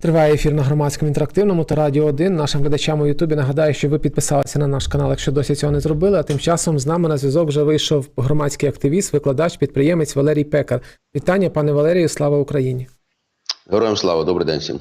Триває ефір на громадському інтерактивному та радіо 1. Нашим глядачам у Ютубі нагадаю, що ви підписалися на наш канал, якщо досі цього не зробили. А тим часом з нами на зв'язок вже вийшов громадський активіст, викладач, підприємець Валерій Пекар. Вітання, пане Валерію, слава Україні. Героям слава, добрий день всім.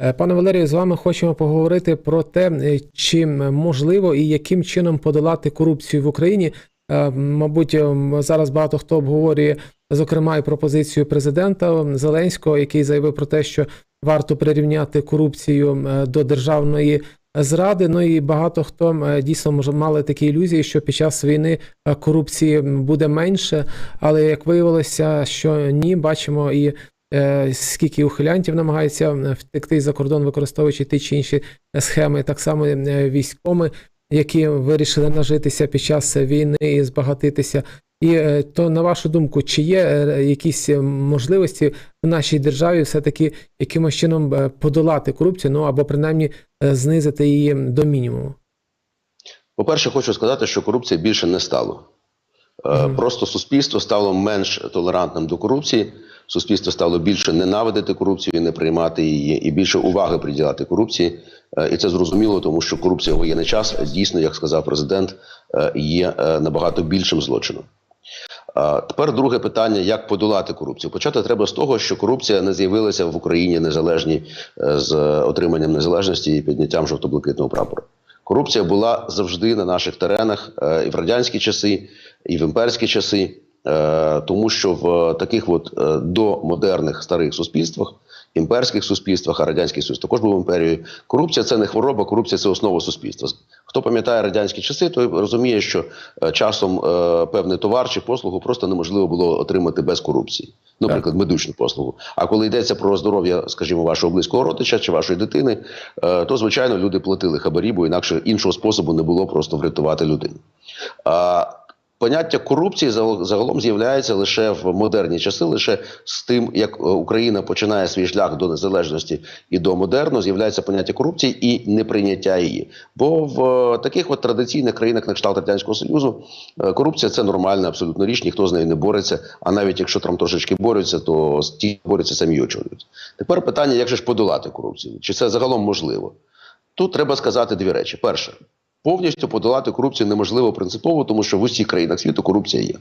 Е, Пане Валерію, з вами хочемо поговорити про те, е, чим можливо і яким чином подолати корупцію в Україні. Е, Мабуть, зараз багато хто обговорює, зокрема, і пропозицію президента Зеленського, який заявив про те, що варто прирівняти корупцію е, до державної зради. Ну і багато хто е, дійсно може мали такі ілюзії, що під час війни е, корупції буде менше. Але як виявилося, що ні, бачимо і скільки ухилянтів намагаються втекти за кордон, використовуючи ті чи інші схеми, так само військоми, які вирішили нажитися під час війни і збагатитися. І е, то на вашу думку, чи є е, якісь е, можливості в нашій державі все-таки якимось чином подолати корупцію, ну або принаймні знизити її до мінімуму? По-перше, хочу сказати, що корупції більше не стало. Мгм. Просто суспільство стало менш толерантним до корупції. Суспільство стало більше ненавидити корупцію, і не приймати її, і більше уваги приділяти корупції. І це зрозуміло, тому що корупція в воєнний час дійсно, як сказав президент, є набагато більшим злочином. Тепер друге питання: як подолати корупцію? Почати треба з того, що корупція не з'явилася в Україні незалежній е, з отриманням незалежності і підняттям жовто-блакитного прапора. Корупція була завжди на наших теренах е, і в радянські часи, і в імперські часи, е, тому що в таких от домодерних старих суспільствах, імперських суспільствах, а радянський союз також був імперією. Корупція це не хвороба, корупція це основа суспільства. Хто пам'ятає радянські часи, той розуміє, що е, часом е, певний товар чи послугу просто неможливо було отримати без корупції. Наприклад, медичну послугу. А коли йдеться про здоров'я, скажімо, вашого близького родича чи вашої дитини, е, то звичайно люди платили хабарі, бо інакше іншого способу не було просто врятувати людину. А, Поняття корупції загалом з'являється лише в модерні часи, лише з тим, як е, Україна починає свій шлях до незалежності і до модерну, з'являється поняття корупції і неприйняття її. Бо в е, таких от традиційних країнах на кшталт радянського союзу е, корупція це нормальна абсолютно річ, ніхто з нею не бореться. А навіть якщо там трошечки борються, то ті борються самі очолюють. Тепер питання: як же ж подолати корупцію? Чи це загалом можливо? Тут треба сказати дві речі: перше. Повністю подолати корупцію неможливо принципово, тому що в усіх країнах світу корупція є.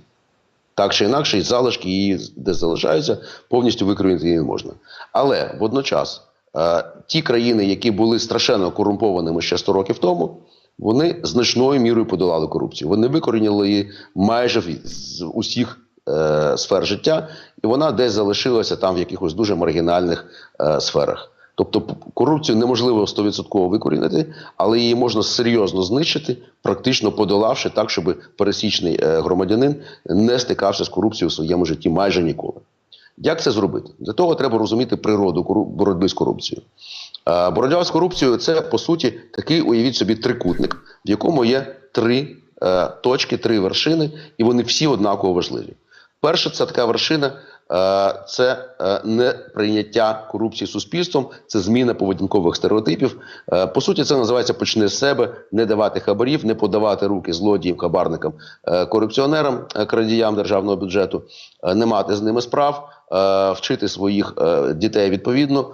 Так чи інакше, і залишки її десь залишаються, повністю викривити її не можна. Але водночас е, ті країни, які були страшенно корумпованими ще 100 років тому, вони значною мірою подолали корупцію. Вони викорінили її майже з усіх е, сфер життя, і вона десь залишилася там в якихось дуже маргінальних е, сферах. Тобто корупцію неможливо 100% викорінити, але її можна серйозно знищити, практично подолавши так, щоб пересічний е, громадянин не стикався з корупцією в своєму житті майже ніколи. Як це зробити? Для того треба розуміти природу боротьби з корупцією. Е, Боротьба з корупцією це по суті такий, уявіть собі, трикутник, в якому є три е, точки, три вершини, і вони всі однаково важливі. Перша це така вершина. Е, Це е, неприйняття корупції суспільством, це зміна поведінкових стереотипів. Е, По суті, це називається почни з себе, не давати хабарів, не подавати руки злодіям, хабарникам, корупціонерам, крадіям державного бюджету, не мати з ними справ, вчити своїх дітей відповідно,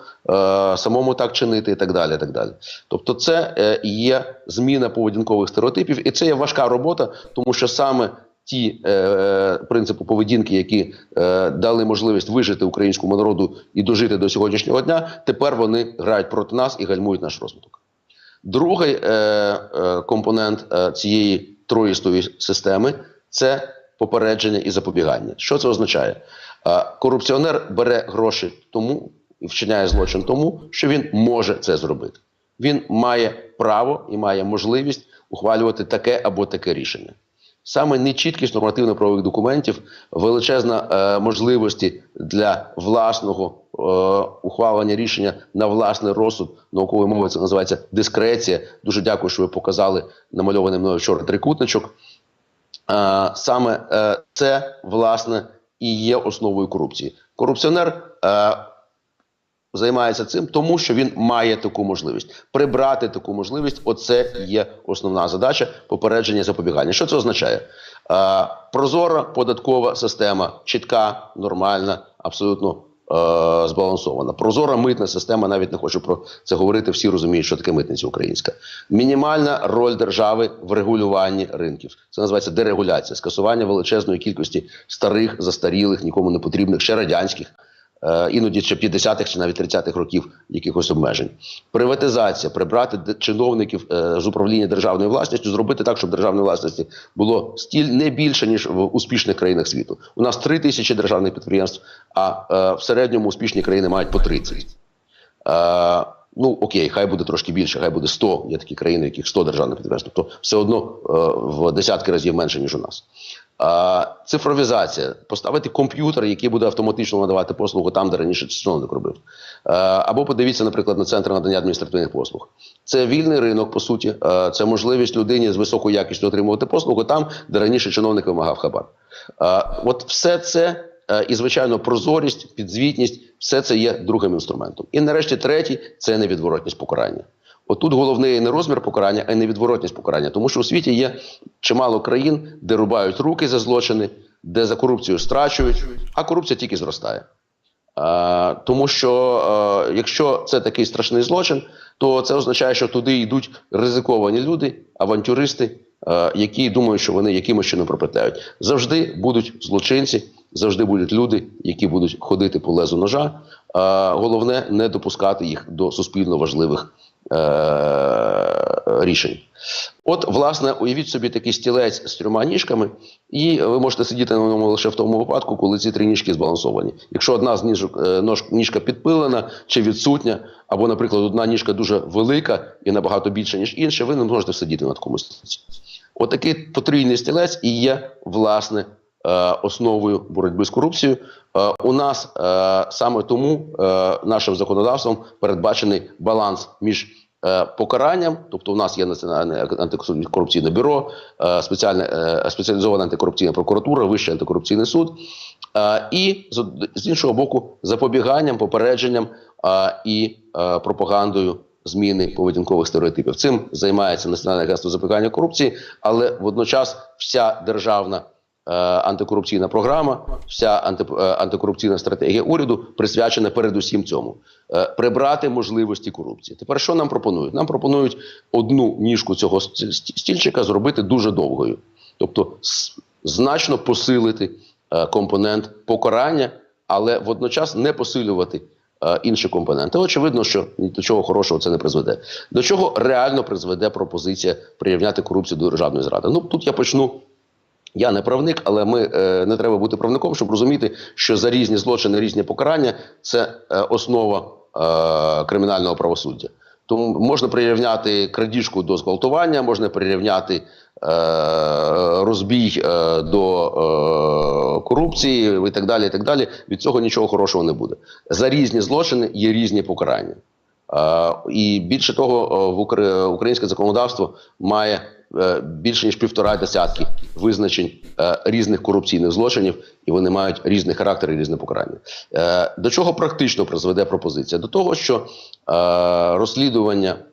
самому так чинити і так далі. Так далі. Тобто, це є зміна поведінкових стереотипів, і це є важка робота, тому що саме ті е, принципи поведінки, які е, дали можливість вижити українському народу і дожити до сьогоднішнього дня, тепер вони грають проти нас і гальмують наш розвиток. Другий е, е, компонент е, цієї троїстої системи це попередження і запобігання. Що це означає? Е, корупціонер бере гроші тому і вчиняє злочин тому, що він може це зробити. Він має право і має можливість ухвалювати таке або таке рішення. Саме нечіткість нормативно-правових документів, величезна е, можливості для власного е, ухвалення рішення на власний розсуд наукової мови це називається дискреція. Дуже дякую, що ви показали намальований мною вчора трикутничок. Е, саме е, це власне і є основою корупції. Корупціонер е, займається цим, тому що він має таку можливість прибрати таку можливість. Оце є основна задача попередження запобігання. Що це означає? Е, прозора податкова система, чітка, нормальна, абсолютно збалансована. Прозора митна система, навіть не хочу про це говорити. Всі розуміють, що таке митниця українська. Мінімальна роль держави в регулюванні ринків. Це називається дерегуляція, скасування величезної кількості старих, застарілих, нікому не потрібних, ще радянських. Е, Іноді ще 50-х чи навіть 30-х років якихось обмежень. Приватизація, прибрати чиновників е, з управління державною власністю, зробити так, щоб державної власності було стіль не більше ніж в успішних країнах світу. У нас 3 тисячі державних підприємств, а е, в середньому успішні країни мають по 30. Е, ну окей, хай буде трошки більше, хай буде 100. Є такі країни, яких 100 державних підприємств, тобто все одно в десятки разів менше ніж у нас. Цифровізація, поставити комп'ютер, який буде автоматично надавати послугу там, де раніше чиновник робив. Або подивіться, наприклад, на центр надання адміністративних послуг. Це вільний ринок, по суті, це можливість людині з високою якістю отримувати послугу там, де раніше чиновник вимагав хабар. От все це. Е, І, звичайно, прозорість, підзвітність все це є другим інструментом. І нарешті третій це невідворотність покарання. Отут головний не розмір покарання, а й невідворотність покарання. Тому що у світі є чимало країн, де рубають руки за злочини, де за корупцію страчують, а корупція тільки зростає. Е, тому що е, якщо це такий страшний злочин, то це означає, що туди йдуть ризиковані люди, авантюристи, е, які думають, що вони якимось чином пропетляють. Завжди будуть злочинці, завжди будуть люди, які будуть ходити по лезу ножа. Е, головне не допускати їх до суспільно важливих рішень. От, власне, уявіть собі такий стілець з трьома ніжками, і ви можете сидіти на ньому лише в тому випадку, коли ці три ніжки збалансовані. Якщо одна з ніжок е, ніжка підпилена чи відсутня, або, наприклад, одна ніжка дуже велика і набагато більша, ніж інша, ви не можете сидіти на такому стільці. Отакий потрійний стілець і є власне е, основою боротьби з корупцією. Е, у нас е, саме тому е, нашим законодавством передбачений баланс між е, покаранням, тобто у нас є національне антикорупційне бюро, е, спеціальне е, спеціалізована антикорупційна прокуратура, вищий антикорупційний суд, е, і з, іншого боку, запобіганням, попередженням е, і е, пропагандою зміни поведінкових стереотипів. Цим займається Національне агентство запобігання корупції, але водночас вся державна е, антикорупційна програма, вся анти, е, антикорупційна стратегія уряду присвячена передусім цьому е, прибрати можливості корупції. Тепер що нам пропонують? Нам пропонують одну ніжку цього ст- ст- стільчика зробити дуже довгою, тобто значно посилити е, компонент покарання, але водночас не посилювати е, інші компоненти. Очевидно, що до чого хорошого це не призведе. До чого реально призведе пропозиція прирівняти корупцію до державної зради? Ну тут я почну. Я не правник, але ми е, не треба бути правником, щоб розуміти, що за різні злочини, різні покарання це е, основа е, кримінального правосуддя. Тому можна прирівняти крадіжку до зґвалтування, можна прирівняти е, розбій е, до е, корупції і так далі. І так далі. Від цього нічого хорошого не буде. За різні злочини є різні покарання. Е, і більше того, е, в Укр- українське законодавство має більше ніж півтора десятки визначень е, різних корупційних злочинів, і вони мають різний характер і різне покарання. Е, До чого практично призведе пропозиція? До того, що е, розслідування е,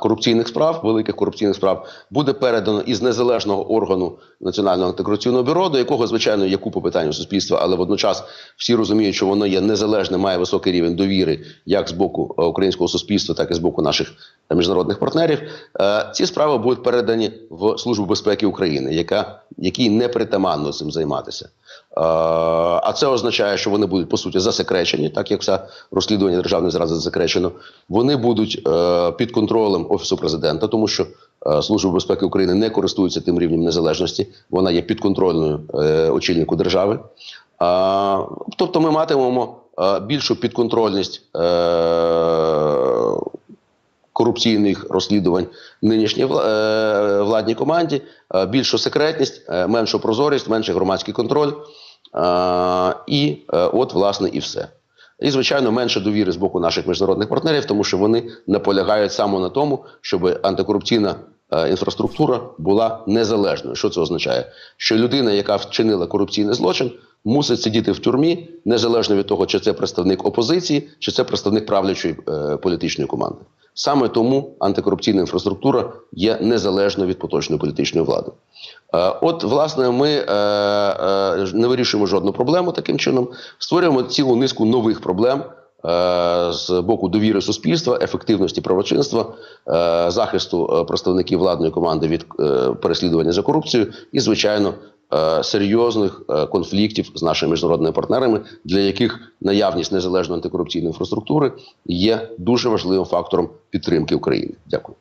корупційних справ, великих корупційних справ, буде передано із незалежного органу Національного антикорупційного бюро, до якого, звичайно, є купа питань у суспільства, але водночас всі розуміють, що воно є незалежне, має високий рівень довіри як з боку е, українського суспільства, так і з боку наших міжнародних партнерів. Е, Ці справи будуть передані в Службу безпеки України, яка якій не притаманно цим займатися. А це означає, що вони будуть по суті засекречені, так як все розслідування державної зради засекречено. Вони будуть е, під контролем офісу президента, тому що е, Служба безпеки України не користується тим рівнем незалежності. Вона є підконтрольною е, очільнику держави. Тобто, ми матимемо більшу підконтрольність корупційних розслідувань нинішній е, владній команді, е, більшу секретність, е, меншу прозорість, менший громадський контроль. І от, власне, і все. І, звичайно, менше довіри з боку наших міжнародних партнерів, тому що вони наполягають саме на тому, щоб антикорупційна інфраструктура була незалежною. Що це означає? Що людина, яка вчинила корупційний злочин, мусить сидіти в тюрмі, незалежно від того, чи це представник опозиції, чи це представник правлячої е, політичної команди. Саме тому антикорупційна інфраструктура є незалежною від поточної політичної влади. Е, От, власне, ми е, е, не вирішуємо жодну проблему таким чином, створюємо цілу низку нових проблем. Е, З боку довіри суспільства, ефективності правочинства, е, захисту е, представників владної команди від переслідування за корупцію і, звичайно, серйозних конфліктів з нашими міжнародними партнерами, для яких наявність незалежної антикорупційної інфраструктури є дуже важливим фактором підтримки України. Дякую.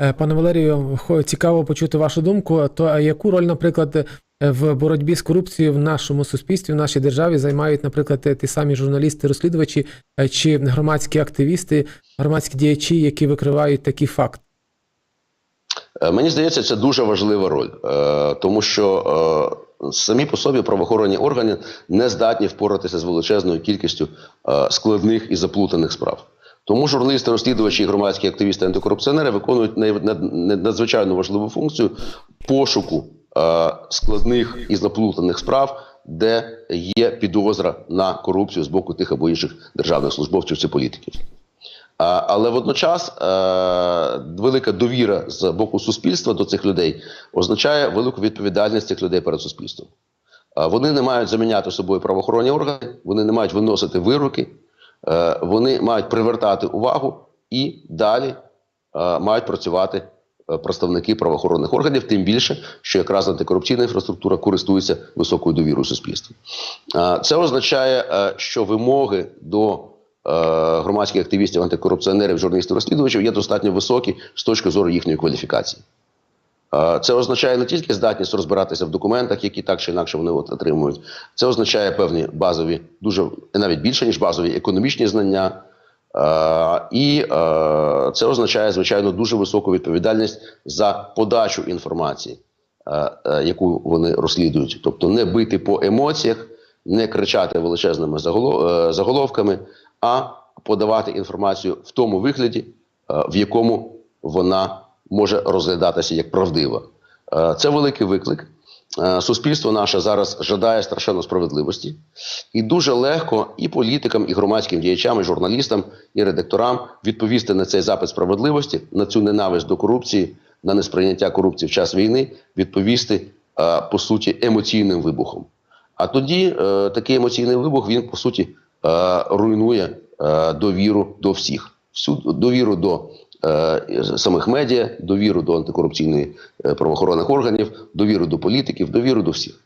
Е, Пане Валерію, цікаво почути вашу думку. То яку роль, наприклад, е, в боротьбі з корупцією в нашому суспільстві, в нашій державі займають, наприклад, е, ті самі журналісти-розслідувачі чи громадські активісти, громадські діячі, які викривають такі факти? Мені здається, це дуже важлива роль, тому що самі по собі правоохоронні органи не здатні впоратися з величезною кількістю складних і заплутаних справ. Тому журналісти, розслідувачі, громадські активісти, антикорупціонери виконують надзвичайно важливу функцію пошуку е, складних і заплутаних справ, де є підозра на корупцію з боку тих або інших державних службовців чи політиків. Але водночас е, велика довіра з боку суспільства до цих людей означає велику відповідальність цих людей перед суспільством. Е, Вони не мають заміняти собою правоохоронні органи, вони не мають виносити вироки, е, вони мають привертати увагу і далі е, мають працювати е, представники правоохоронних органів, тим більше, що якраз антикорупційна інфраструктура користується високою довірою суспільства. Е, Це означає, е, що вимоги до е, громадських активістів, антикорупціонерів, журналістів, розслідувачів є достатньо високі з точки зору їхньої кваліфікації. Це означає не тільки здатність розбиратися в документах, які так чи інакше вони от отримують. Це означає певні базові, дуже навіть більше ніж базові економічні знання. І це означає, звичайно, дуже високу відповідальність за подачу інформації, яку вони розслідують. Тобто не бити по емоціях, не кричати величезними е, заголовками, а подавати інформацію в тому вигляді, е, в якому вона може розглядатися як правдива. Е, Це великий виклик. Е, Суспільство наше зараз жадає страшенно справедливості, і дуже легко і політикам, і громадським діячам, і журналістам, і редакторам відповісти на цей запит справедливості, на цю ненависть до корупції, на несприйняття корупції в час війни, відповісти е, по суті емоційним вибухом. А тоді такий емоційний вибух він по суті руйнує довіру до всіх, всю довіру до самих медіа, довіру до антикорупційної е, правоохоронних органів, довіру до політиків, довіру до всіх.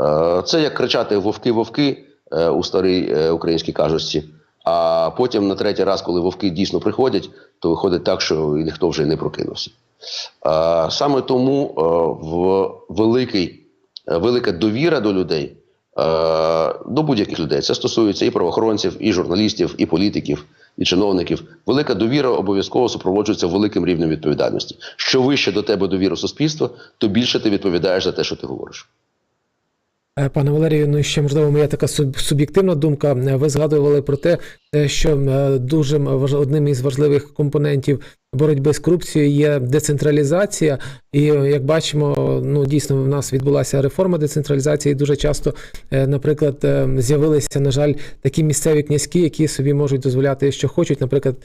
Е, Це як кричати вовки-вовки е, у старій е, українській кажучці. А потім на третій раз, коли вовки дійсно приходять, то виходить так, що ніхто вже не прокинувся. Е, Саме тому е, в великий, е, велика довіра до людей, е, до будь-яких людей, це стосується і правоохоронців, і журналістів, і політиків, і чиновників. Велика довіра обов'язково супроводжується великим рівнем відповідальності. Що вище до тебе довіра суспільства, то більше ти відповідаєш за те, що ти говориш. Е, Пане Валерію, ну ще можливо моя така суб'єктивна думка. Е, Ви згадували про те, е, що дуже одним із важливих компонентів боротьби з корупцією є децентралізація. І як бачимо, ну дійсно в нас відбулася реформа децентралізації. і Дуже часто, наприклад, з'явилися, на жаль, такі місцеві князьки, які собі можуть дозволяти, що хочуть. Наприклад,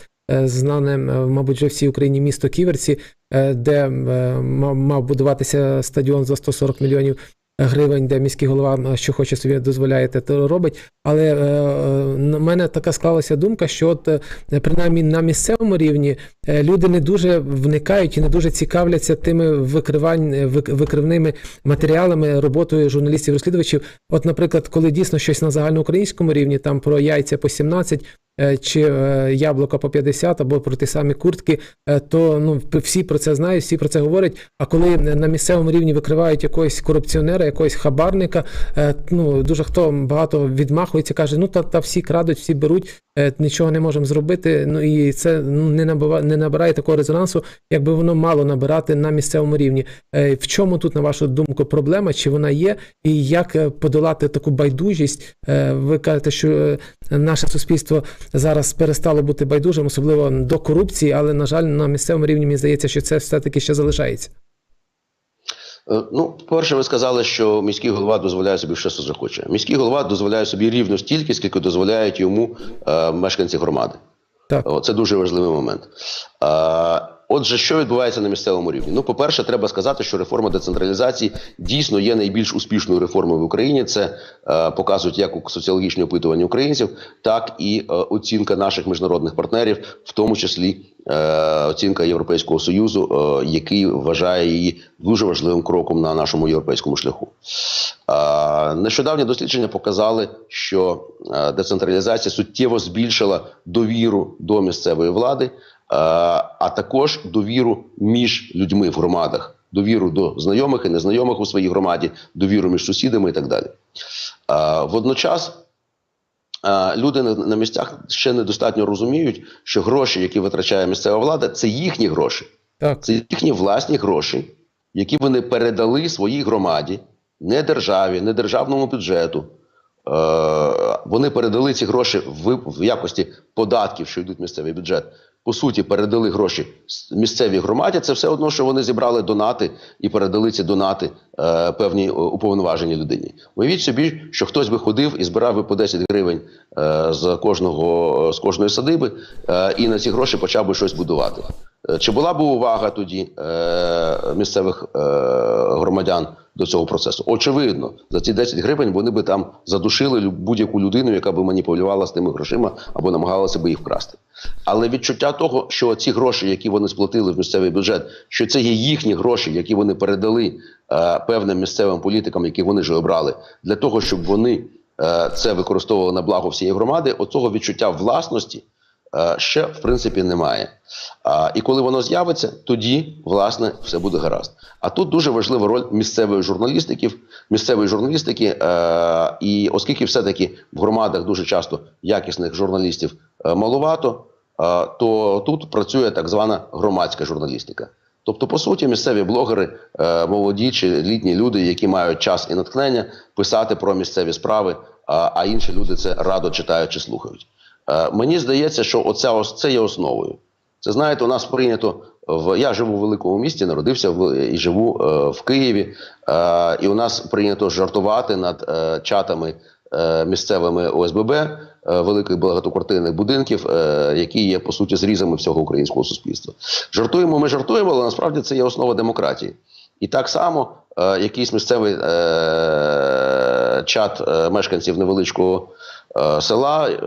знане, мабуть, вже всій Україні місто Ківерці, де мав будуватися стадіон за 140 мільйонів гривень, де міський голова е, що хоче собі дозволяє, те то робить. Але е, е, на мене така склалася думка, що от принаймні на місцевому рівні люди не дуже вникають і не дуже цікавляться тими викривань, вик- викривними матеріалами, роботою журналістів-розслідувачів. От, наприклад, коли дійсно щось на загальноукраїнському рівні, там про яйця по 17, е, чи е, яблука по 50 або про ті самі куртки, е, то ну всі про це знають, всі про це говорять. А коли на місцевому рівні викривають якогось корупціонера, якогось хабарника, е, ну дуже хто багато відмахується, каже: ну та, та всі крадуть, всі беруть, е, нічого не можемо зробити. Ну і це ну не набива, не набирає такого резонансу, якби воно мало набирати на місцевому рівні. Е, В чому тут, на вашу думку, проблема? Чи вона є, і як е, подолати таку байдужість? Е, Ви кажете, що е, наше суспільство зараз перестало бути байдужим, особливо до корупції, але на жаль, на місцевому рівні мені здається, що це все таки ще залишається. Е, Ну, перше, ви сказали, що міський голова дозволяє собі все, що захоче. Міський голова дозволяє собі рівно стільки, скільки дозволяють йому е, мешканці громади. Так. О, Це дуже важливий момент. Е, Отже, що відбувається на місцевому рівні? Ну, по-перше, треба сказати, що реформа децентралізації дійсно є найбільш успішною реформою в Україні. Це е, показують як соціологічні опитування українців, так і е, оцінка наших міжнародних партнерів, в тому числі е, оцінка Європейського союзу, е, який вважає її дуже важливим кроком на нашому європейському шляху. Е, нещодавні дослідження показали, що е, децентралізація суттєво збільшила довіру до місцевої влади, а також довіру між людьми в громадах, довіру до знайомих і незнайомих у своїй громаді, довіру між сусідами і так далі. Е, Водночас е, люди на, місцях ще недостатньо розуміють, що гроші, які витрачає місцева влада, це їхні гроші. Так, Це їхні власні гроші, які вони передали своїй громаді, не державі, не державному бюджету. Е, вони передали ці гроші в, в якості податків, що йдуть в місцевий бюджет. По суті, передали гроші місцевій громаді. Це все одно, що вони зібрали донати і передали ці донати е, певній е, уповноваженій людині. Уявіть собі, що хтось би ходив і збирав би по 10 гривень е, з кожного з кожної садиби, е, і на ці гроші почав би щось будувати. Е, Чи була б увага тоді е, місцевих е, громадян до цього процесу? Очевидно, за ці 10 гривень вони би там задушили будь-яку людину, яка би маніпулювала з тими грошима або намагалася би їх вкрасти. Але відчуття того, що ці гроші, які вони сплатили в місцевий бюджет, що це є їхні гроші, які вони передали е, певним місцевим політикам, які вони ж обрали, для того, щоб вони е, це використовували на благо всієї громади, оцього відчуття власності ще в принципі немає. А, і коли воно з'явиться, тоді власне все буде гаразд. А тут дуже важлива роль місцевої журналістики, місцевої журналістики. Е, і оскільки все-таки в громадах дуже часто якісних журналістів е, малувато, е, то тут працює так звана громадська журналістика. Тобто, по суті, місцеві блогери, е, молоді чи літні люди, які мають час і натхнення писати про місцеві справи, а інші люди це радо читають чи слухають. Е, мені здається, що оця це є основою. Це знаєте, у нас прийнято в я живу в великому місті, народився в і живу е, в Києві. Е, і у нас прийнято жартувати над е, чатами е, місцевими ОСББ е, великих багатоквартирних будинків, е, які є по суті зрізами всього українського суспільства. Жартуємо, ми жартуємо, але насправді це є основа демократії. І так само е, якийсь місцевий е, чат е, мешканців невеличкого села. Е,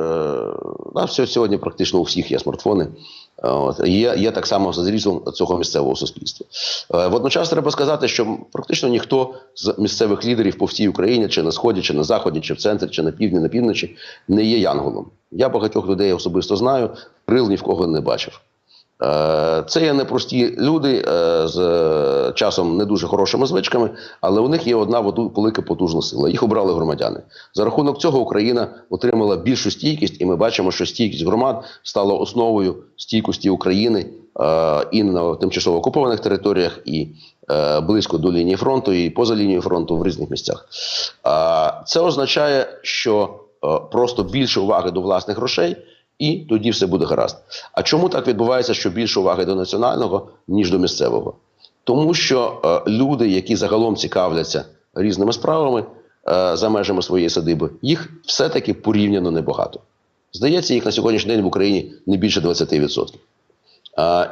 на все- сьогодні практично у всіх є смартфони. Е, От, є, є так само за зрізом цього місцевого суспільства. Е, водночас треба сказати, що практично ніхто з місцевих лідерів по всій Україні, чи на сході, чи на заході, чи в центрі, чи на півдні, на півночі, не є янголом. Я багатьох людей особисто знаю, крил ні в кого не бачив. Е, Це є непрості люди е, з е, часом не дуже хорошими звичками, але у них є одна велика потужна сила. Їх обрали громадяни. За рахунок цього Україна отримала більшу стійкість, і ми бачимо, що стійкість громад стала основою стійкості України і на тимчасово окупованих територіях, і близько до лінії фронту, і поза лінією фронту в різних місцях. Це означає, що просто більше уваги до власних грошей. І тоді все буде гаразд. А чому так відбувається, що більше уваги до національного, ніж до місцевого? Тому що е, люди, які загалом цікавляться різними справами е, за межами своєї садиби, їх все-таки порівняно небагато. Здається, їх на сьогоднішній день в Україні не більше 20%.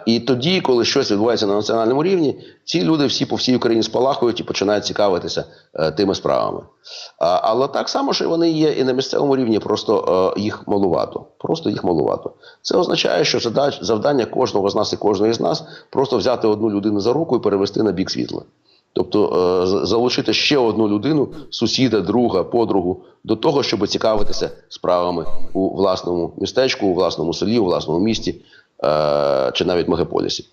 І тоді, коли щось відбувається на національному рівні, ці люди всі по всій Україні спалахують і починають цікавитися е, тими справами. Але так само, що вони є і на місцевому рівні, просто е, їх малувато. Просто їх малувато. Це означає, що задач, завдання кожного з нас і кожної з нас просто взяти одну людину за руку і перевести на бік світла. Тобто е, залучити ще одну людину, сусіда, друга, подругу, до того, щоб цікавитися справами у власному містечку, у власному селі, у власному місті чи навіть мегаполісі.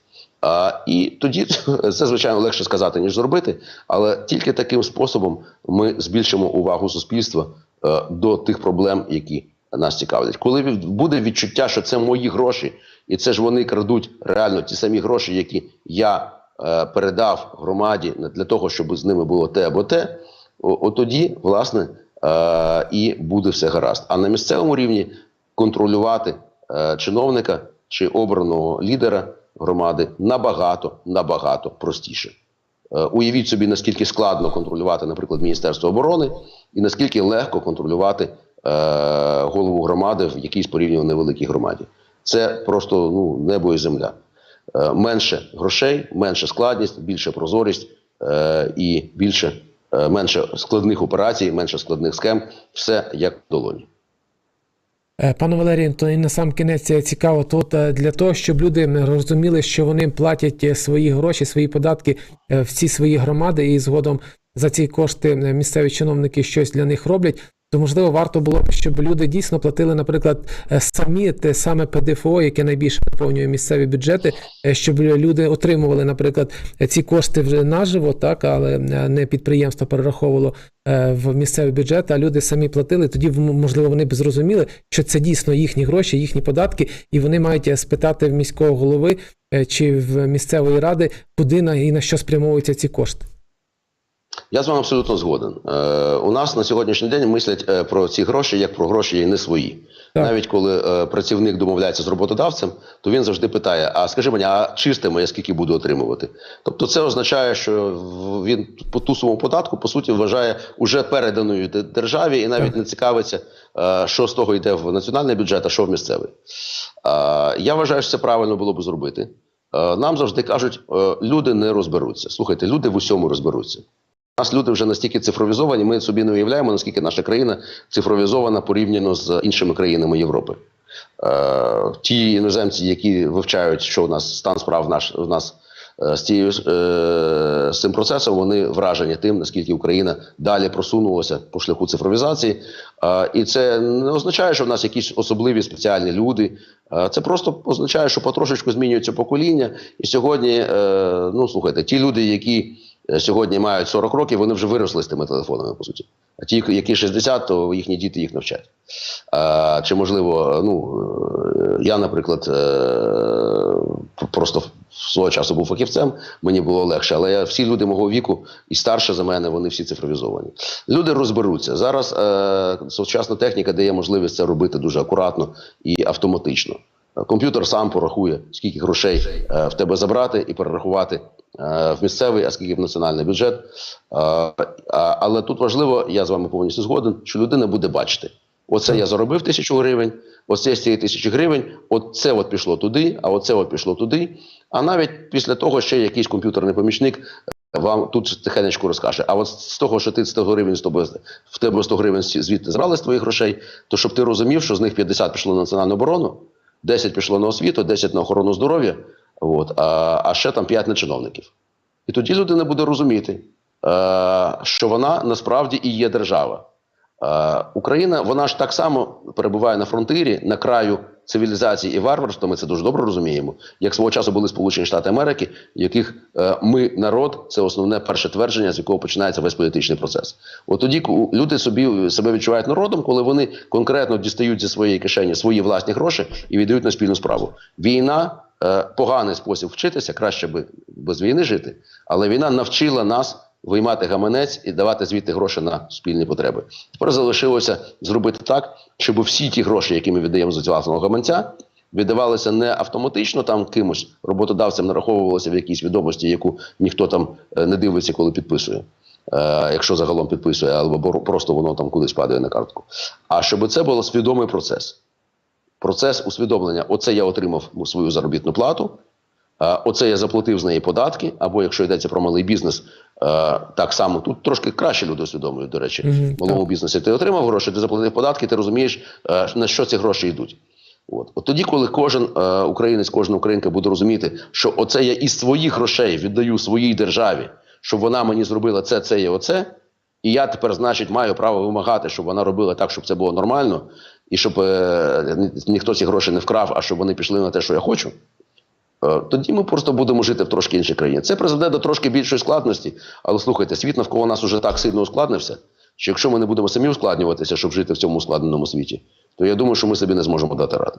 А, і тоді це звичайно легше сказати ніж зробити, але тільки таким способом ми збільшимо увагу суспільства е, до тих проблем, які нас цікавлять. Коли буде відчуття, що це мої гроші, і це ж вони крадуть реально ті самі гроші, які я е, передав громаді для того, щоб з ними було те або те, о- от тоді, власне, е, і буде все гаразд. А на місцевому рівні контролювати е, чиновника чи обраного лідера громади набагато набагато простіше. Е, Уявіть собі, наскільки складно контролювати, наприклад, Міністерство оборони, і наскільки легко контролювати е, голову громади в якійсь порівняно невеликій громаді. Це просто ну, небо і земля. Е, менше грошей, менше складність, більше прозорість і більше, менше складних операцій, менше складних схем. Все як в долоні. Е, Пане Валерію, то і на сам кінець е, цікаво тут для того, щоб люди розуміли, що вони платять е, свої гроші, свої податки в ці свої громади, і згодом за ці кошти місцеві чиновники щось для них роблять. То можливо варто було б, щоб люди дійсно платили, наприклад, е, самі те саме ПДФО, яке найбільше наповнює місцеві бюджети, е, щоб люди отримували, наприклад, е, ці кошти вже наживо, так, але не підприємство перераховувало в місцевий бюджет, а люди самі платили. Тоді можливо вони б зрозуміли, що це дійсно їхні гроші, їхні податки, і вони мають спитати в міського голови чи в місцевої ради, куди на і на що спрямовуються ці кошти. Я з вами абсолютно згоден. Е, у нас на сьогоднішній день мислять е, про ці гроші як про гроші не свої. Так. Навіть коли е, працівник домовляється з роботодавцем, то він завжди питає: а скажи мені, а чистими я скільки буду отримувати? Тобто, це означає, що він по ту суму податку по суті вважає уже переданою державі і навіть Так. не цікавиться, е, що з того йде в національний бюджет, а що в місцевий. Е, я вважаю, що це правильно було б зробити. Е, нам завжди кажуть, е, люди не розберуться. Слухайте, люди в усьому розберуться. Нас люди вже настільки цифровізовані, ми собі не уявляємо, наскільки наша країна цифровізована порівняно з іншими країнами Європи. Е, ті іноземці, які вивчають, що у нас стан справ наш, у нас е, з, цією, е, з цим процесом, вони вражені тим, наскільки Україна далі просунулася по шляху цифровізації. І це не означає, що в нас якісь особливі спеціальні люди. Це просто означає, що потрошечку змінюється покоління. І сьогодні, ну слухайте, ті люди, які сьогодні мають 40 років, вони вже виросли з тими телефонами, по суті. А ті, які 60, то їхні діти їх навчать. А, чи можливо, ну е, я, наприклад, е, просто свого часу був фахівцем, мені було легше, але я, всі люди мого віку і старше за мене, вони всі цифровізовані. Люди розберуться. Зараз е, сучасна техніка дає можливість це робити дуже акуратно і автоматично. Комп'ютер сам порахує, скільки грошей е, в тебе забрати і перерахувати е, в місцевий, а скільки в національний бюджет. Е, але тут важливо, я з вами повністю згоден, що людина буде бачити. Оце я заробив тисячу гривень, оце з цієї тисячі гривень, оце от пішло туди, а оце от пішло туди. А навіть після того ще якийсь комп'ютерний помічник е, вам тут тихенечко розкаже. А от з того, що ти 100 гривень з тобою в тебе 100 гривень звідти забрали з твоїх грошей, то щоб ти розумів, що з них 50 пішло на національну оборону, 10 пішло на освіту, 10 на охорону здоров'я, от, а, а ще там 5 на чиновників. І тоді людина буде розуміти, е, що вона насправді і є держава. Е, Україна, вона ж так само перебуває на фронтирі, на краю цивілізації і варварства. Ми це дуже добре розуміємо. Як свого часу були Сполучені Штати Америки, яких е, ми народ це основне перше твердження, з якого починається весь політичний процес. От тоді люди собі себе відчувають народом, коли вони конкретно дістають зі своєї кишені свої власні гроші і віддають на спільну справу. Війна е, поганий спосіб вчитися, краще би без війни жити, але війна навчила нас виймати гаманець і давати звідти гроші на спільні потреби. Тепер залишилося зробити так, щоб всі ті гроші, які ми віддаємо з власного гаманця, віддавалися не автоматично там кимось, роботодавцям нараховувалося в якійсь відомості, яку ніхто там е, не дивиться, коли підписує. Е, якщо загалом підписує, або просто воно там кудись падає на картку. А щоб це був свідомий процес. Процес усвідомлення: оце я отримав свою заробітну плату, оце я заплатив з неї податки, або якщо йдеться про малий бізнес, так само тут трошки краще люди усвідомлюють, до речі, в малому бізнесі ти отримав гроші, ти заплатив податки, ти розумієш, е, на що ці гроші йдуть. От. От тоді, коли кожен е, українець, кожна українка буде розуміти, що оце я із своїх грошей віддаю своїй державі, щоб вона мені зробила це, це і оце, і я тепер, значить, маю право вимагати, щоб вона робила так, щоб це було нормально, і щоб е, ніхто ці гроші не вкрав, а щоб вони пішли на те, що я хочу. Е, Тоді ми просто будемо жити в трошки іншій країні. Це призведе до трошки більшої складності. Але слухайте, світ навколо нас уже так сильно ускладнився, що якщо ми не будемо самі ускладнюватися, щоб жити в цьому ускладненому світі, то я думаю, що ми собі не зможемо дати ради.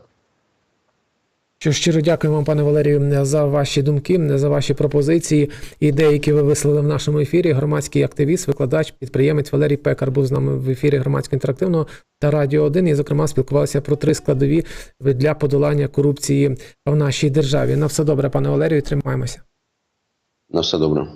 Що щиро дякую вам, пане Валерію, за ваші думки, за ваші пропозиції, ідеї, які ви висловили в нашому ефірі. Громадський активіст, викладач, підприємець Валерій Пекар був з нами в ефірі громадського інтерактивного та радіо 1 і, зокрема, спілкувалися про три складові для подолання корупції в нашій державі. На все добре, пане Валерію, тримаємося. На все добре.